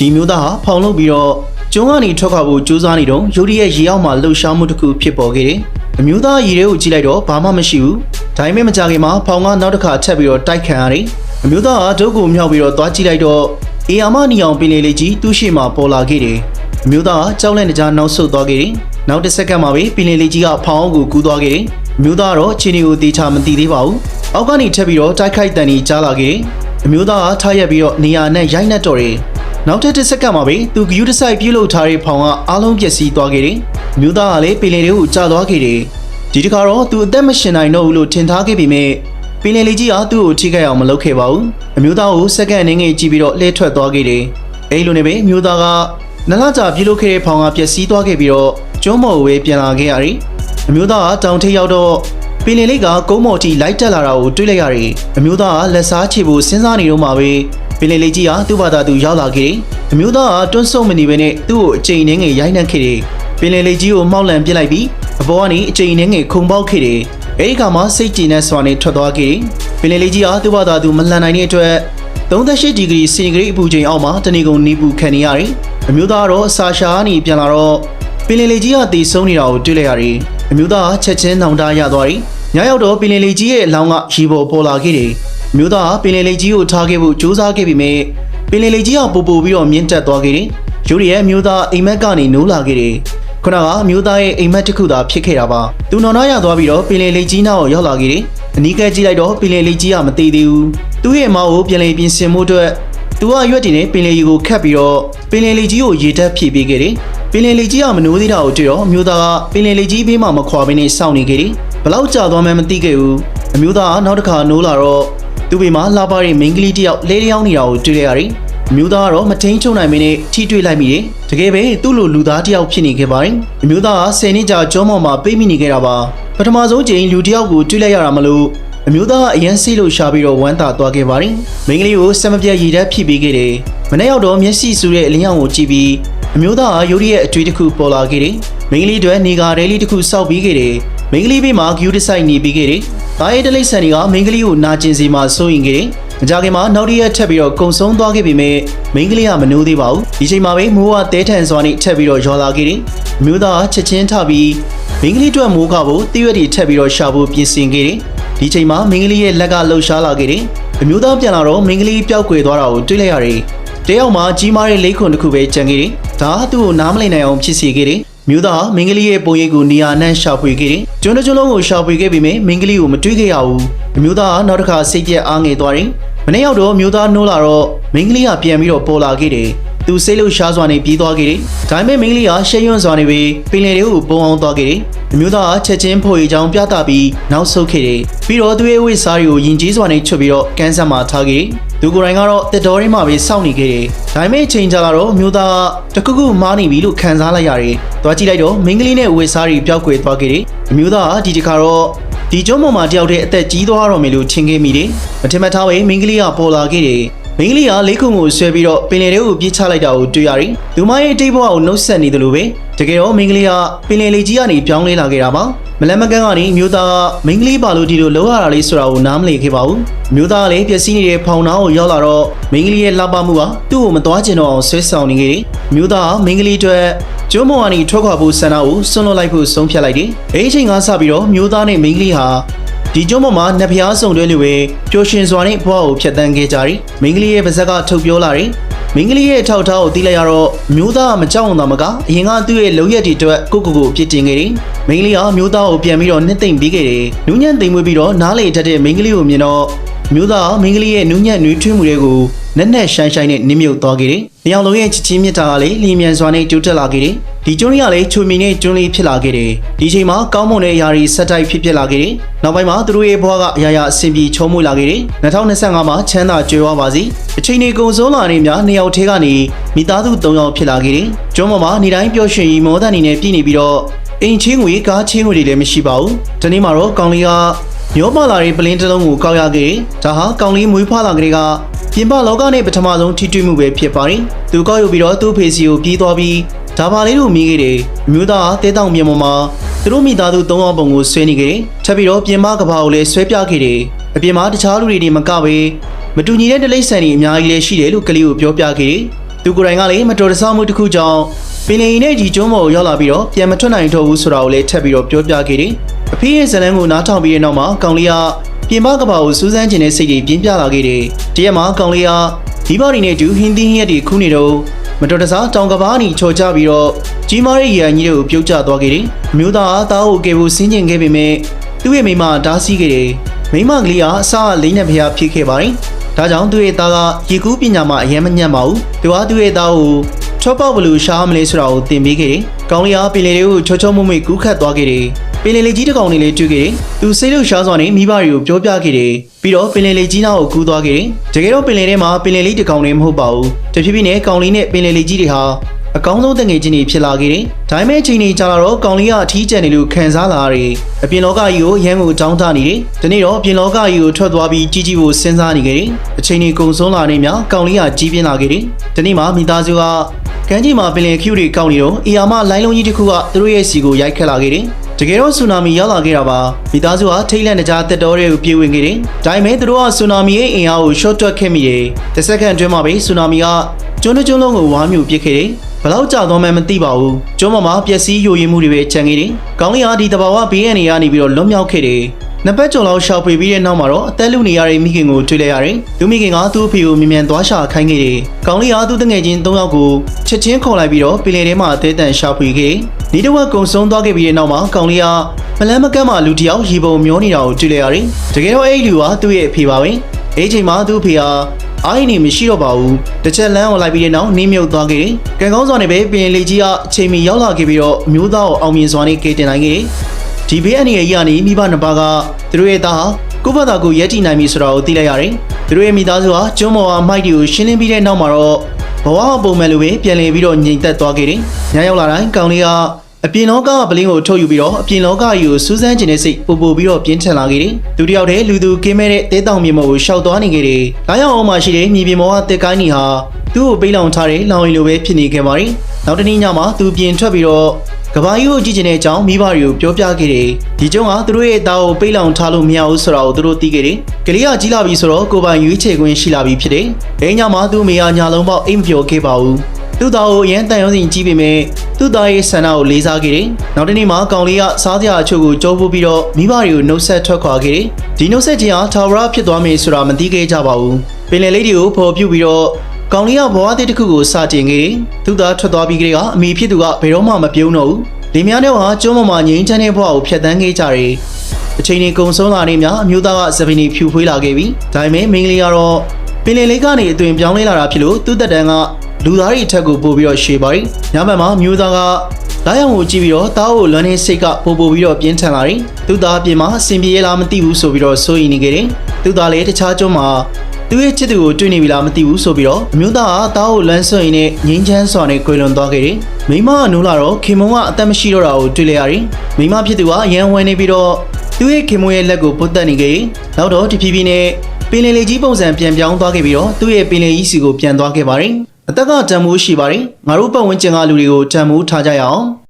ဒီမျိုးသားဟာဖောင်လုပ်ပြီးတော့ကျုံကနေထွက်ခွာဖို့ကြိုးစားနေတော့ရုတ်တရက်ရေအောက်မှာလှုပ်ရှားမှုတစ်ခုဖြစ်ပေါ်ခဲ့တယ်။အမျိုးသားရေထဲကိုကြည့်လိုက်တော့ဘာမှမရှိဘူး။ဒါပေမဲ့မကြခင်မှာဖောင်ကနောက်တစ်ခါထပ်ပြီးတော့တိုက်ခံရတယ်။အမျိုးသားဟာဒုတ်ကိုမြောက်ပြီးတော့သွားကြည့်လိုက်တော့အေယာမနီအောင်ပင်လေလေးကြီးသူ့ရှေ့မှာပေါ်လာခဲ့တယ်။အမျိုးသားဟာကြောက်လန့်တကြားနောက်ဆုတ်သွားခဲ့တယ်။နောက်တစ်စက္ကန့်မှာပဲပင်လေလေးကြီးကဖောင်အုပ်ကိုကူးသွားခဲ့တယ်။အမျိုးသားကတော့ချင်းတွေကိုတေချာမသိသေးပါဘူး။အောက်ကနေထပ်ပြီးတော့တိုက်ခိုက်တန်ကြီးကြားလာခဲ့တယ်။အမျိုးသားဟာထားရက်ပြီးတော့နေရာနဲ့ရိုက်နှက်တော့တယ်။ နောက်ထပ်တစ်စက္ကန့်မှာပဲသူဂယူးတဆိုင်ပြုတ်လုထားတဲ့ဖောင်ကအားလုံးပျက်စီးသွားခဲ့တယ်။မြို့သားကလည်းပင်လယ်တွေကိုကျသွားခဲ့တယ်။ဒီတစ်ခါတော့သူအသက်မရှင်နိုင်တော့ဘူးလို့ထင်ထားခဲ့ပေမဲ့ပင်လယ်လေးကြီးကသူ့ကိုထိခိုက်အောင်မလုပ်ခဲ့ပါဘူး။အမျိုးသားကိုစက္ကန့်နှင်းငယ်ကြည့်ပြီးတော့လှည့်ထွက်သွားခဲ့တယ်။အဲဒီလိုနဲ့ပဲမြို့သားကနလကြာပြုတ်လုခဲ့တဲ့ဖောင်ကပျက်စီးသွားခဲ့ပြီးတော့ကျွန်းမော်ကိုပဲပြန်လာခဲ့ရတယ်။အမျိုးသားကတောင်ထိပ်ရောက်တော့ပင်လယ်လေးကကုန်းမော်တီလိုက်တက်လာတာကိုတွေ့လိုက်ရတယ်။အမျိုးသားကလက်စားချေဖို့စဉ်းစားနေတော့မှပဲ ပင်လယ်လေးကြီးကသူ့ဘာသာသူရောက်လာခဲ့တယ်။အမျိုးသားကတွန်းဆုံမနေဘဲနဲ့သူ့ကိုအချိန်နှင်းငယ်ရိုက်နှက်ခဲ့တယ်။ပင်လယ်လေးကြီးကိုမောက်လန့်ပစ်လိုက်ပြီးအပေါ်ကနေအချိန်နှင်းငယ်ခုန်ပေါက်ခဲ့တယ်။အဲဒီကမှစိတ်ကြည်နက်စွာနဲ့ထွက်သွားခဲ့တယ်။ပင်လယ်လေးကြီးကသူ့ဘာသာသူမလှန်နိုင်တဲ့အတွက်38ဒီဂရီစင်တီဂရိတ်အပူချိန်အောက်မှာတနေကုန်နေပူခံနေရတယ်။အမျိုးသားကတော့ဆာရှာကနေပြန်လာတော့ပင်လယ်လေးကြီးကတည်ဆုံးနေတာကိုတွေ့လိုက်ရတယ်။အမျိုးသားကချက်ချင်းနှောင်တရသွားတယ်။ညရောက်တော့ပင်လယ်လေးကြီးရဲ့အလောင်းကရီပေါ်ပေါ်လာခဲ့တယ်။အ မျိုးသားကပင်လယ်လေးကြီးကိုထားခဲ့ဖို့ကြိုးစားခဲ့ပေမဲ့ပင်လယ်လေးကြီးကပို့ပို့ပြီးတော့မြင့်တက်သွားခဲ့တယ်။ယူရီရဲ့အမျိုးသားအိမ်မက်ကနေနိုးလာခဲ့တယ်။ခုနကအမျိုးသားရဲ့အိမ်မက်တစ်ခုသာဖြစ်ခဲ့တာပါ။သူနော်နော်ရသွားပြီးတော့ပင်လယ်လေးကြီးနားကိုရောက်လာခဲ့တယ်။အနီးကပ်ကြည့်လိုက်တော့ပင်လယ်လေးကြီးကမသေးသေးဘူး။သူ့ရဲ့မောင်ကိုပြန်လည်ပြင်ဆင်မှုအတွက်သူကရွက်တင်နဲ့ပင်လယ်ကြီးကိုခတ်ပြီးတော့ပင်လယ်လေးကြီးကိုရေတက်ဖြည့်ပေးခဲ့တယ်။ပင်လယ်လေးကြီးကမနိုးသေးတာကိုတွေ့တော့အမျိုးသားကပင်လယ်လေးကြီးဘေးမှာမခွာဘဲနဲ့စောင့်နေခဲ့တယ်။ဘလောက်ကြာသွားမှန်းမသိခဲ့ဘူး။အမျိုးသားကနောက်တစ်ခါနိုးလာတော့ သူ့ဘေးမှာလှပတဲ့မိန်းကလေးတစ်ယောက်လဲလျောင်းနေတာကိုတွေ့လိုက်ရတယ်။အမျိုးသားကတော့မထိန်ချုံနိုင်မင်းနဲ့ထိတွေ့လိုက်မိတယ်။တကယ်ပဲသူ့လိုလူသားတစ်ယောက်ဖြစ်နေခဲ့ပါတယ်။အမျိုးသားက10နှစ်ကြာကျောင်းပေါ်မှာပိတ်မိနေခဲ့တာပါ။ပထမဆုံးချိန်လူတစ်ယောက်ကိုတွေ့လိုက်ရတာမလို့အမျိုးသားကအရန်စီးလို့ရှာပြီးတော့ဝမ်းသာသွားခဲ့ပါတယ်။မိန်းကလေးကိုစက်မပြတ်ရည်ဓာတ်ဖြည့်ပေးခဲ့တယ်။မနေ့ရောက်တော့မျက်စိဆူတဲ့အလင်းရောင်ကိုကြည့်ပြီးအမျိုးသားကယိုရီရဲ့အတွေ့တစ်ခုပေါ်လာခဲ့တယ်။မိန်းကလေးတွေနေကာရဲလေးတစ်ခုစောက်ပြီးခဲ့တယ်။မိန်းကလေးဘေးမှာဂယူတဆိုင်နေပြီးခဲ့တယ်။ ဒါရဲ့တလိပ်ဆန်တွေကမိန်းကလေးကိုနာကျင်စီမှာစိုးရင်ခဲ့တယ်။မကြခင်မှာနောက်တစ်ရက်ထပ်ပြီးတော့ကုံဆုံးသွားခဲ့ပေမဲ့မိန်းကလေးကမနိုးသေးပါဘူး။ဒီချိန်မှာပဲမိုးကတဲထန်စွာနဲ့ထပ်ပြီးတော့ရွာလာခဲ့တယ်။အမျိုးသားကချက်ချင်းထပြီးမိန်းကလေးတို့မိုးကဖို့တရွက်တွေထပ်ပြီးတော့ရှာဖို့ပြင်ဆင်ခဲ့တယ်။ဒီချိန်မှာမင်းကလေးရဲ့လက်ကလှုပ်ရှားလာခဲ့တယ်။အမျိုးသားပြန်လာတော့မင်းကလေးပျောက်ကွယ်သွားတာကိုတွေ့လိုက်ရတယ်။တယောက်မှကြီးမားတဲ့လိတ်ခွန်တစ်ခုပဲကြံခဲ့တယ်။ဒါကသူ့ကိုနားမလည်နိုင်အောင်ဖြစ်စေခဲ့တယ်။ မျိုးသားမင်းကလေးရဲ့ပုံရိပ်ကိုနေရာနှံ့ရှာဖွေခဲ့တယ်။ကျွန်းတစ်ကျွန်းလုံးကိုရှာဖွေခဲ့ပေမဲ့မင်းကလေးကိုမတွေ့ခဲ့ရဘူး။အမျိုးသားကနောက်တစ်ခါစိတ်ပြက်အားငယ်သွားတယ်။မနေ့ရောက်တော့မျိုးသားနိုးလာတော့မင်းကလေးကပြန်ပြီးတော့ပေါ်လာခဲ့တယ်။ သူစိတ်လှုပ်ရှားစွာနဲ့ပြေးသွားခဲ့တယ်။ဒါပေမဲ့မင်းကလေးကရှက်ရွံ့စွာနဲ့ပဲပင်လယ်တွေကိုပုံအောင်သွားခဲ့တယ်။အမျိုးသားကချက်ချင်းဖို့ရီချောင်းပြသပြီးနောက်ဆုတ်ခဲ့တယ်။ပြီးတော့သူ့ရဲ့ဝိစားတွေကိုယင်ကြီးစွာနဲ့ချွတ်ပြီးတော့ကန်ဆတ်မှာထားခဲ့တယ်။သူကိုယ်တိုင်ကတော့တက်တော်ရင်းမှာပဲစောင့်နေခဲ့တယ်။ဒါပေမဲ့ချိန်ကြာလာတော့မျိုးသားကတခုခုမားနေပြီလို့ခံစားလိုက်ရတယ်။သွားကြည့်လိုက်တော့မင်းကလေးနဲ့ဝိစားတွေပျောက်ကွယ်သွားခဲ့တယ်။အမျိုးသားကဒီတစ်ခါတော့ဒီကျုံးပေါ်မှာတယောက်တည်းအသက်ကြီးသွားတော့မယ်လို့ထင်ခဲ့မိတယ်။မထင်မှတ်ထားပဲမင်းကလေးကပေါ်လာခဲ့တယ်။ မင်းကလေးကလေးခုံကိုဆွဲပြီးတော့ပင်လယ်ထဲကိုပြေးချလိုက်တာကိုတွေ့ရတယ်။သူမရဲ့တိတ်ဘဝကိုနှုတ်ဆက်နေတယ်လို့ပဲတကယ်တော့မင်းကလေးကပင်လယ်လေးကြီးကနေပြောင်းလဲလာခဲ့တာပါ။မလန်မကန်းကနေမျိုးသားကမင်းကလေးပါလို့ဒီလိုလှုပ်ရတာလေးဆိုတာကိုနားမလည်ခဲ့ပါဘူး။မျိုးသားကလည်းပျက်စီးနေတဲ့ဖောင်နာကိုရောက်လာတော့မင်းကလေးရဲ့လှပမှုကသူ့ကိုမသွားကျင်တော့အောင်ဆွဲဆောင်နေခဲ့တယ်။မျိုးသားကမင်းကလေးအတွက်ကျုံးမော်ကနေထွက်ခွာဖို့ဆန္ဒကိုဆွန့်လွတ်လိုက်ဖို့ဆုံးဖြတ်လိုက်တယ်။အဲဒီအချိန်ကစပြီးတော့မျိုးသားနဲ့မင်းကလေးဟာ ဒီကျုံးပေါ်မှာနတ်ဖျားစုံတွဲလိုပဲပျော်ရွှင်စွာနဲ့ဘဝကိုဖျက်ဆီးခဲ့ကြတယ်။မိန်းကလေးရဲ့ပါဇက်ကထုတ်ပြောလာတယ်။မိန်းကလေးရဲ့ထောက်ထားကိုတီးလိုက်ရတော့မျိုးသားကမကြောက်အောင်သာမကအရင်ကသူ့ရဲ့လုံရက်တွေအတွက်ကိုကိုကိုပြစ်တင်ခဲ့တယ်။မိန်းကလေးကမျိုးသားကိုပြန်ပြီးတော့နှစ်သိမ့်ပေးခဲ့တယ်။နူးညံ့သိမ့်မွေးပြီးတော့နားလေတတ်တဲ့မိန်းကလေးကိုမြင်တော့ မျိုးသားကမိန်းကလေးရဲ့နူးညံ့နှွေးထွေးမှုတွေကိုနက်နက်ရှိုင်းရှိုင်းနဲ့နင်းမြုပ်သွားခဲ့တယ်။နေအောင်လုံးရဲ့ချစ်ချင်းမြတ်တာကလည်းလျင်မြန်စွာနဲ့တိုးတက်လာခဲ့တယ်။ဒီကျွန်းလေးကလည်းချွေမီနဲ့ကျွန်းလေးဖြစ်လာခဲ့တယ်။ဒီချိန်မှာကောင်းမွန်တဲ့အရာတွေဆက်တိုက်ဖြစ်ဖြစ်လာခဲ့တယ်။နောက်ပိုင်းမှာသူတို့ရဲ့ဘဝကအရာရာအဆင်ပြေချုံးမွေလာခဲ့တယ်။2025မှာချမ်းသာကြွယ်ဝပါစေ။အချိန်တွေကုန်ဆုံးလာနေများနှစ်ယောက်ထဲကနေမိသားစု၃ယောက်ဖြစ်လာခဲ့တယ်။ကျွန်းပေါ်မှာနေတိုင်းပျော်ရွှင်ရီမောဒန်နေနဲ့ပြည်နေပြီးတော့အိမ်ချင်းငွေကားချင်းငွေတွေလည်းမရှိပါဘူး။ဒီနေ့မှာတော့ကောင်လေးက မျောပါလာတဲ့ပလင်းတစ်လုံးကိုကောက်ရခဲ့တယ်။ဒါဟာကောင်လေးမွေးဖွားလာကလေးကပြင်ပလောကနဲ့ပထမဆုံးထိတွေ့မှုပဲဖြစ်ပါတယ်။သူကောက်ယူပြီးတော့သူ့ဖေစီကိုပြေးသွားပြီးဒါပါလေးတို့မိခဲ့တယ်။အမျိုးသားတဲတောင်မြေပေါ်မှာသူတို့မိသားစု၃ယောက်ပုံကိုဆွဲနေခဲ့တယ်။ထပ်ပြီးတော့ပြင်ပကဘာကိုလည်းဆွဲပြခဲ့တယ်။အပြင်မှာတခြားလူတွေဒီမကပဲမတူညီတဲ့တလိမ့်ဆန်တွေအများကြီးလည်းရှိတယ်လို့ကလေးကိုပြောပြခဲ့တယ်။ သူသူကိုယ်တိုင်ကလည်းမတော်တဆမှုတစ်ခုကြောင့်ပင်လယ်ရီနဲ့ကြီးကျွန်းပေါ်ကိုရောက်လာပြီးတော့ပြန်မထွက်နိုင်တော့ဘူးဆိုတာကိုလည်းထပ်ပြီးတော့ပြောပြခဲ့တယ်။အဖေရဲ့ဇလန်းကိုနားထောင်ပြီးတဲ့နောက်မှာကောင်လေးကပြင်ပကဘာကိုစူးစမ်းခြင်းနဲ့စိတ်တွေပြင်းပြလာခဲ့တယ်။တရက်မှာကောင်လေးကဒီဘော်ဒီနဲ့တူဟင်းသီးဟင်းရက်တွေခူးနေတော့မတော်တဆတောင်ကဘာနီချော်ချပြီးတော့ကြီးမားတဲ့ရန်ကြီးတွေကိုပြုတ်ကျသွားခဲ့တယ်။အမျိုးသားကတားကိုကယ်ဖို့ဆင်းကျင်ခဲ့ပေမဲ့သူ့ရဲ့မိမဓားဆီးခဲ့တယ်။မိမကလေးကအစားလိမ့်နဲ့ဖျားဖြစ်ခဲ့ပါတယ်။ ဒါကြောင့်သူ့ရဲ့သားကရေကူးပညာမှာအရင်မညံ့ပါဘူး။သူကသူ့ရဲ့သားကိုချောပေါက်ဘလူးရှားမလဲဆိုတာကိုသင်ပေးခဲ့တယ်။ကောင်းလေးကပင်လေတွေကိုချောချောမွေ့မွေ့ကူးခတ်သွားခဲ့တယ်။ပင်လေလေးကြီးတစ်ကောင်လေးလေးတွေ့ခဲ့တယ်။သူစိတ်လှုပ်ရှားစွာနဲ့မိဘတွေကိုပြောပြခဲ့တယ်။ပြီးတော့ပင်လေလေးကြီးနားကိုကူးသွားခဲ့တယ်။တကယ်တော့ပင်လေထဲမှာပင်လေလေးတစ်ကောင်လေးမဟုတ်ပါဘူး။တဖြည်းဖြည်းနဲ့ကောင်လေးနဲ့ပင်လေလေးကြီးတွေဟာ အကောင်းဆုံးတငယ်ချင်းတွေဖြစ်လာခဲ့တယ်။ဒါပေမဲ့အချိန်ကြီးကြာလာတော့ကောင်လေးကအထီးကျန်နေလို့ခံစားလာရတယ်။အပြင်လောကကြီးကိုရမ်းကိုတောင်းတနေတယ်။ဒီနေ့တော့အပြင်လောကကြီးကိုထွက်သွားပြီးကြီးကြီးကိုစဉ်းစားနေခဲ့တယ်။အချိန်ကြီးကုံဆုံးလာနေမြကောင်လေးကကြီးပြင်းလာခဲ့တယ်။ဒီနေ့မှမိသားစုကကမ်းခြေမှာပင်လယ်ခ ्यू တွေကောက်နေတော့အီယာမလိုင်းလုံးကြီးတစ်ခုကသူတို့ရဲ့စီကိုရိုက်ခတ်လာခဲ့တယ်။တကယ်တော့ဆူနာမီရောက်လာခဲ့တာပါမိသားစုကထိတ်လန့်တကြားတက်တော်တွေကိုပြေးဝင်ခဲ့တယ်။ဒါပေမဲ့သူတို့ကဆူနာမီရဲ့အင်အားကို short တွက်ခဲ့မိတယ်။တစ်စက္ကန့်အတွင်းမှာပဲဆူနာမီကကျွန်းတစ်ကျွန်းလုံးကိုဝါမျိုးပစ်ခဲ့တယ်။ ဘလောက်ကြာသွားမှန်းမသိပါဘူး။ကျွန်းပေါ်မှာပျက်စီးယိုယွင်းမှုတွေပဲခြံခဲ့တယ်။ကောင်းလေးဟာဒီတဘာဝဘေးရန်တွေကနေပြီးတော့လွတ်မြောက်ခဲ့တယ်။နှစ်ပတ်ကျော်လောက်ရှောက်ပြေးပြီးတဲ့နောက်မှာတော့အသက်လူနေရတဲ့မိခင်ကိုတွေ့လိုက်ရတယ်။သူမိခင်ကသူ့အဖေကိုမြ мян သွားရှာခိုင်းခဲ့တယ်။ကောင်းလေးဟာသူ့တငယ်ချင်း၃ယောက်ကိုချက်ချင်းခေါ်လိုက်ပြီးတော့ပင်လယ်ထဲမှာအသေးတန်ရှာဖွေခဲ့တယ်။ဒီတစ်ဝက်ကုံဆုံးသွားခဲ့ပြီးတဲ့နောက်မှာကောင်းလေးကမလန်းမကန်းမှလူတစ်ယောက်ရေပုံမျောနေတာကိုတွေ့လိုက်ရတယ်။တကယ်တော့အဲ့ဒီလူကသူ့ရဲ့အဖေပါပဲ။အဲ့ဒီချိန်မှာသူ့အဖေဟာ အားရည်နေမရှိတော့ပါဘူးတစ်ချက်လမ်းကိုလိုက်ပြီးတဲ့နောက်နင်းမြုပ်သွားခဲ့တယ်ကံကောင်းစွာနဲ့ပဲပင်လေးကြီးကအချိန်မီရောက်လာခဲ့ပြီးတော့အမျိုးသားကိုအောင်မြင်စွာနဲ့ကယ်တင်နိုင်ခဲ့တယ်ဒီဘေးအနေနဲ့ကြီးကနေမိဘနှစ်ပါးကသူတို့ရဲ့သားဟာကိုယ့်ဘာသာကိုရက်တည်နိုင်ပြီဆိုတာကိုသိလိုက်ရတယ်သူတို့ရဲ့မိသားစုဟာကျွန်းပေါ်အမိုက်တွေကိုရှင်းလင်းပြီးတဲ့နောက်မှာတော့ဘဝပုံမဲ့လိုပဲပြန်လည်ပြီးတော့ငြိမ်သက်သွားခဲ့တယ်ညရောက်လာတိုင်းကောင်လေးက အပြင်လောကကပလင်းကိုထုတ်ယူပြီးတော့အပြင်လောကကြီးကိုစူးစမ်းခြင်းနဲ့စိတ်ပို့ပို့ပြီးတော့ပြင်းထန်လာခဲ့တယ်။သူတယောက်တည်းလူသူကင်းမဲ့တဲ့တဲတောင်မြေမော်ကိုရှောက်သွားနေခဲ့တယ်။လာရောက်အောင်မှရှိတဲ့မြေပြင်မော်ကတက်ကိုင်းကြီးဟာသူ့ကိုပိတ်လောင်ထားတဲ့လောင်ရီလိုပဲဖြစ်နေခဲ့ပါတယ်။နောက်တနေ့ညမှာသူပြင်ထွက်ပြီးတော့ကဘာကြီးကိုကြည့်ကျင်တဲ့အကြောင်းမိဘတွေကိုပြောပြခဲ့တယ်။ဒီကျုံကသူတို့ရဲ့သားကိုပိတ်လောင်ထားလို့မရဘူးဆိုတာကိုသူတို့သိခဲ့တယ်။ကလေးကကြီးလာပြီဆိုတော့ကိုပိုင်ရွေးချယ်ခွင့်ရှိလာပြီဖြစ်တယ်။အဲညမှာသူ့မိယာညာလုံးပေါက်အိမ်မပြောခဲ့ပါဘူး။ သူ့သားကိုအရန်တန်ရုံးစီကြီးပေမဲ့သူ့သားရဲ့ဆန္ဒကိုလေးစားခဲ့တယ်။နောက်တနေ့မှာကောင်လေးကစားစရာအချို့ကိုကြောပိုးပြီးတော့မိဘတွေကိုနှုတ်ဆက်ထွက်ခွာခဲ့တယ်။ဒီနှုတ်ဆက်ခြင်းဟာထာဝရဖြစ်သွားမယ်ဆိုတာမသိခဲ့ကြပါဘူး။ပင်လယ်လေးတွေကိုပေါ်ပြပြီးတော့ကောင်လေးကဘဝတည်းတစ်ခုကိုစတင်ခဲ့တယ်။သူ့သားထွက်သွားပြီးကလေးကအမိဖြစ်သူကဘယ်တော့မှမပြုံးတော့ဘူး။လေများတဲ့ဟာကျွန်းပေါ်မှာငြိမ်းချမ်းတဲ့ဘဝကိုဖျက်ဆီးခဲ့ကြတယ်။အချိန်ကြီးကုံဆုံးလာနေမြအမျိုးသားကစပင်းကြီးဖြူဖွေးလာခဲ့ပြီ။ဒါပေမဲ့မိန်းကလေးကတော့ပင်လယ်လေးကနေအသွင်ပြောင်းလဲလာတာဖြစ်လို့သူ့တက်တန်းက လူသားတွေအထက်ကိုပို့ပြီးတော့ရှေ့ပါတယ်။ညဘက်မှာမျိုးသားကလာရောင်ကိုကြည့်ပြီးတော့တားကိုလွမ်းနေစိတ်ကပို့ပို့ပြီးတော့ပြင်းထန်လာတယ်။သူ့သားအပြင်မှာအဆင်ပြေရလားမသိဘူးဆိုပြီးတော့စိုးရိမ်နေခဲ့တယ်။သူ့သားလည်းတခြားကျွန်းမှာသူ့ရဲ့ချစ်သူကိုတွေ့နေပြီလားမသိဘူးဆိုပြီးတော့အမျိုးသားကတားကိုလမ်းဆွရင်နဲ့ငိမ့်ချမ်းစွာနဲ့ကြွေလွန်သွားခဲ့တယ်။မိမကနိုးလာတော့ခင်မုံကအသက်မရှိတော့တာကိုတွေ့လိုက်ရတယ်။မိမဖြစ်သူကရန်ဝဲနေပြီးတော့သူ့ရဲ့ခင်မုံရဲ့လက်ကိုပုတ်တက်နေခဲ့။နောက်တော့တဖြည်းဖြည်းနဲ့ပင်လယ်လေးကြီးပုံစံပြန်ပြောင်းသွားခဲ့ပြီးတော့သူ့ရဲ့ပင်လယ်ကြီးစီကိုပြန်သွားခဲ့ပါတယ်။ အသက်ကတန်မိုးရှိပါတယ်။ငါတို့ပတ်ဝန်းကျင်ကလူတွေကိုတန်မိုးထားကြရအောင်။